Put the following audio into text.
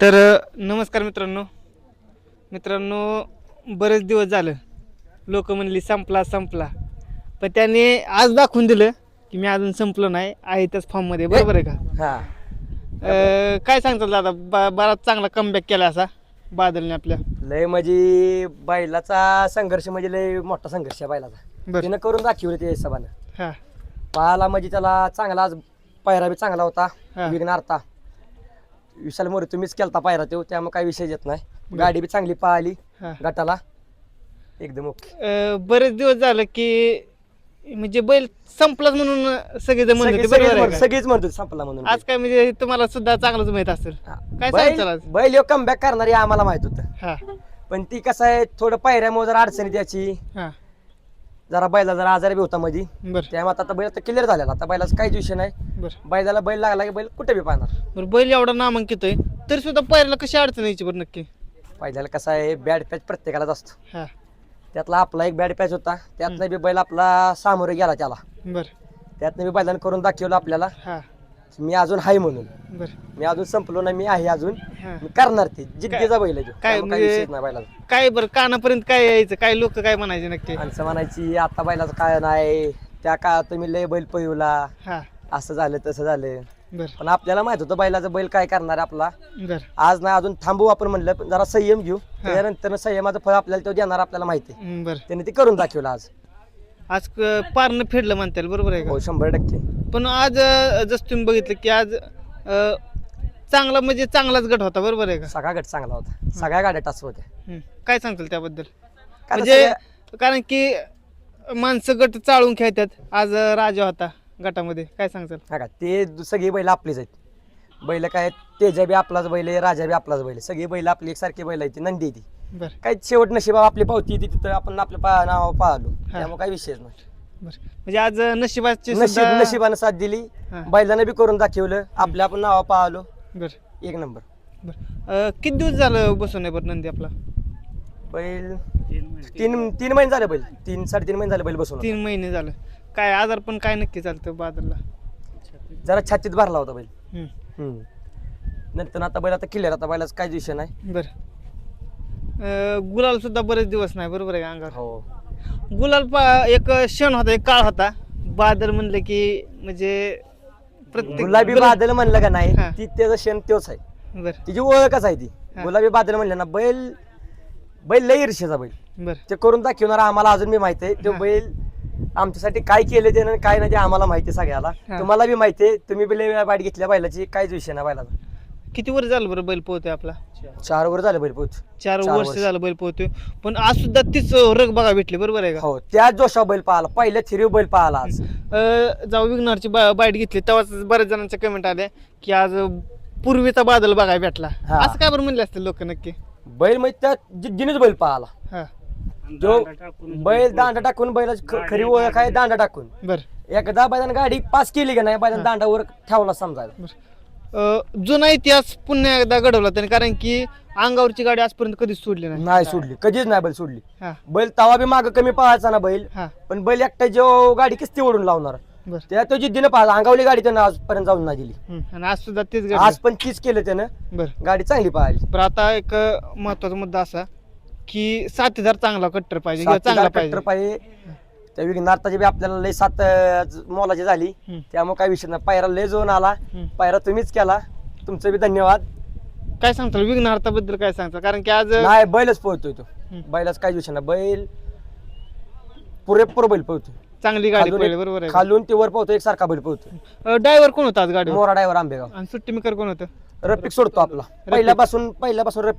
तर नमस्कार मित्रांनो. मित्रांनो बरेच दिवस झालं. लोक म्हणली संपला संपला. पण त्याने आज दाखवून दिलं की मी अजून संपलो नाही आहे त्याच फॉर्ममध्ये बरोबर आहे का? हा. अ, काय सांगतात दादा? बा बराच चांगला कमबॅक केला असा बादलने आपल्या. लय म्हणजे बैलाचा संघर्ष म्हणजे लय मोठा संघर्ष आहे बैलाचा. बरं. तिनं करून दाखवलं ते हिशोबानं. हां. पाहाला म्हणजे त्याला चांगला आज पायरा बी चांगला होता हा. विघ्नार्था विशाल मोरे तुम्हीच केलता पायरा तो त्यामुळे काही विषय येत नाही. गाडी बी चांगली पाहिली हां. गटाला. एकदम ओके. अ, बरेच दिवस झालं की म्हणजे बैल संपलाच म्हणून सगळेजण म्हणत सगळे- बरोबर सगळेच आहे म्हणत- का? सगळेच म्हणतो संपला म्हणून. आज काय म्हणजे तुम्हाला सुद्धा चांगलंच माहीत असेल. काय बैल सांगताल आज? बैल कमबॅक करणारी आम्हाला माहीत होतं. हा. पण ती कसं आहे थोडं पायऱ्यामुळे जरा अडचणी त्याची हा. जरा बैला जरा आजारी बी होता मध्ये बर. त्यामुळे आता बैल आता क्लिअर झालेला. आता बैलाचा काहीच विषय नाही. बर. बैलाला बैल लागला की बैल कुठे बी पाहणार. बरं बैल एवढा नामांकित आहे तरी सुद्धा पैराला कशी अडचण यायची बरं नक्की? बैलाला कसं आहे बॅड पॅच प्रत्येकालाच असतो. हा. त्यातला आपला एक बॅड पॅच होता. त्यातनं बी बैल आपला सामोरे गेला त्याला. बर. त्यातनं बी बैलानं करून दाखवलं आपल्याला. हा. मी अजून आहे म्हणून. बर. मी अजून संपलो नाही मी आहे अजून. हा. मी करणार ते. जिद्दीचा बैल आहे तो. काय त्यामुळे काही म्हणजे- विषयच नाही बैलाचा. काय बरं कानापर्यंत काय यायचं? काय लोक काय म्हणायचे नक्की? माणसं म्हणायची आता बैलाचं काय नाही. त्या काळात तुम्ही लय बैल पळवला. हा. असं झालं तसं झालं. बर. पण आपल्याला माहीत होतं बैलाचं बैल काय करणार आहे आपला. बर. आज नाही अजून थांबू आपण म्हणलं पण जरा संयम घेऊ. त्यानंतर संयमाचं फळ आपल्याला तो देणार आपल्याला माहिती आहे. बर. त्याने ते करून दाखवलं आज. आज क- पारनं फेडलं म्हणता येईल बरोबर आहे का? हो शंभर टक्के. पण आज अं, जसं तुम्ही बघितलं की आज अं, चांगला म्हणजे चांगलाच गट होता बरोबर आहे का? सगळा गट चांगला होता. सगळ्या गाड्या टाच होत्या. काय सांगताल त्याबद्दल? काय म्हणजे कारण की माणसं गट चाळून खेळतात आज अं, राजा होता गटामध्ये. काय सांगताल? हा का ते दु- सगळी बैल आपलीच आहेत. बैल काय तेजा बी आपलाच बैल आहे राजा बी आपलाच बैल आहे. सगळी बैल आपली एकसारखी बैल आहे ती नंदी आहे ती. बर. काही शेवट नशिबा आपली पावती ती तिथं आपण आपल्या पा नाव पाहलो त्यामुळे काही विषयच नाही बर. म्हणजे आज नशिबाची नशीब सुद्धा- नशिबानं साथ दिली. हा. बैलानं बी करून दाखवलं. आपल्या आपण नाव पाहलो. बर. एक नंबर. बर. अं, किती दिवस झालं बसून आहे बरं नंदी आपला? बैल तीन तीन महिने झाले बैल. तीन साडेतीन महिने झाले बैल बसून तीन महिने झालं. काय आजार पण काय नक्की चालतं बादलला? जरा छातीत भरला होता बैल. हं. हम्म. नंतर आता बैल आता क्लिअर आता बैलाचा काहीच विषय नाही. बर. अं, गुलाल सुद्धा बरेच दिवस नाही. बरोबर आहे का अंगावर? हो. गुलाल पा एक क्षण होता एक काळ होता. बादल म्हणलं की म्हणजे प्रत्येक गुलाबी बादल म्हणलं का नाही हा. ती त्याचं शेण तोच आहे. बर. तिची ओळखच आहे ती. हा. गुलाबी बादल म्हणलं ना बैल बैल लय ईर्षेचा बैल. बर. ते करून दाखवणार आम्हाला अजून बी माहिती आहे. तो हा. बैल आमच्यासाठी काय केले त्यानं आणि काय नाही ते आम्हाला माहिती आहे सगळ्याला. हा. तुम्हाला बी माहिती आहे तुम्ही बी लय वेळा बाईट घेतल्या बैलाची काहीच विषय नाही बैलाचा. किती वर्ष झालं बरं बैल पोहतोय आपला? चार वर झालं बैल पोच चार चार वर्ष वर्ष. झालं बैल पोहतोय. पण आज सुद्धा तीच रग बघा भेटली बरोबर आहे का? हो त्या जोशा बैल पाहिला पहिल्या थिरीव बैल पाहिला आज. अं, जेव्हा विग्नरची बाईट घेतली. तेव्हाच बऱ्याच जणांच्या कमेंट आल्या की आज पूर्वीचा बादल बघायला भेटला. हा. असं काय बरं म्हणले असतील लोक नक्की? बैल म्हणजे त्या जिद्दीनेच बैल पाहिला. हा. जो बैल दांडा टाकून बैलाची ख- खरी ओळख आहे दांडा टाकून. बर. एकदा बैलानं गाडी पास केली का नाही बैलानं दांडावर ठेवला समजायला. बर. जुना इतिहास पुन्हा एकदा घडवला त्याने कारण की अंगावरची गाडी आजपर्यंत कधीच सोडली नाही. नाही सोडली कधीच नाही बैल सोडली. हा. बैल तवा बी माग कमी पळायचा ना बैल हा. पण बैल एकटा जो गाडी किस्ती ओढून लावणार बर. त्या तो जिद्दीनं पाहिला अंगावली गाडी त्यानं आजपर्यंत जाऊन नाही दिली. आणि आज सुद्धा तेच घडलं. आज पण तीच केलं त्यानं बर. गाडी चांगली पाहिली. बरं आता एक महत्त्वाचा मुद्दा असा की साथीदार चांगला कट्टर पाहिजे किंवा चांगला पाहिजे. ट्रॅक्टर पाहिजे त्या विघ्नार्थाची बी आपल्याला लय सात अं, मोलाची झाली. हम्म. त्यामुळे काही विषय नाही. पायरा लय जोन आला. हम्म. पायरा तुम्हीच केला. तुमचं बी धन्यवाद. काय सांगताल? विघ्नहार्ताबद्दल काय सांगताल? कारण की आज नाही बैलच पळतोय तो. हम्म. बैलाच काही विषय नाही. बैल पुरेपूर बैल पळतोय. चांगली गाडी खालून पडली एक- बरोबर आहे. खालून ते वर पळतो एक सारखा बैल पळतोय. ड्रायव्हर कोण होता आज गाडीवर? मोरा ड्रायव्हर आंबेगाव. आणि सुट्टी मेकर कोण होतं? रफिक सोडतो आपला. पहिल्यापासून पहिल्यापासून रफिक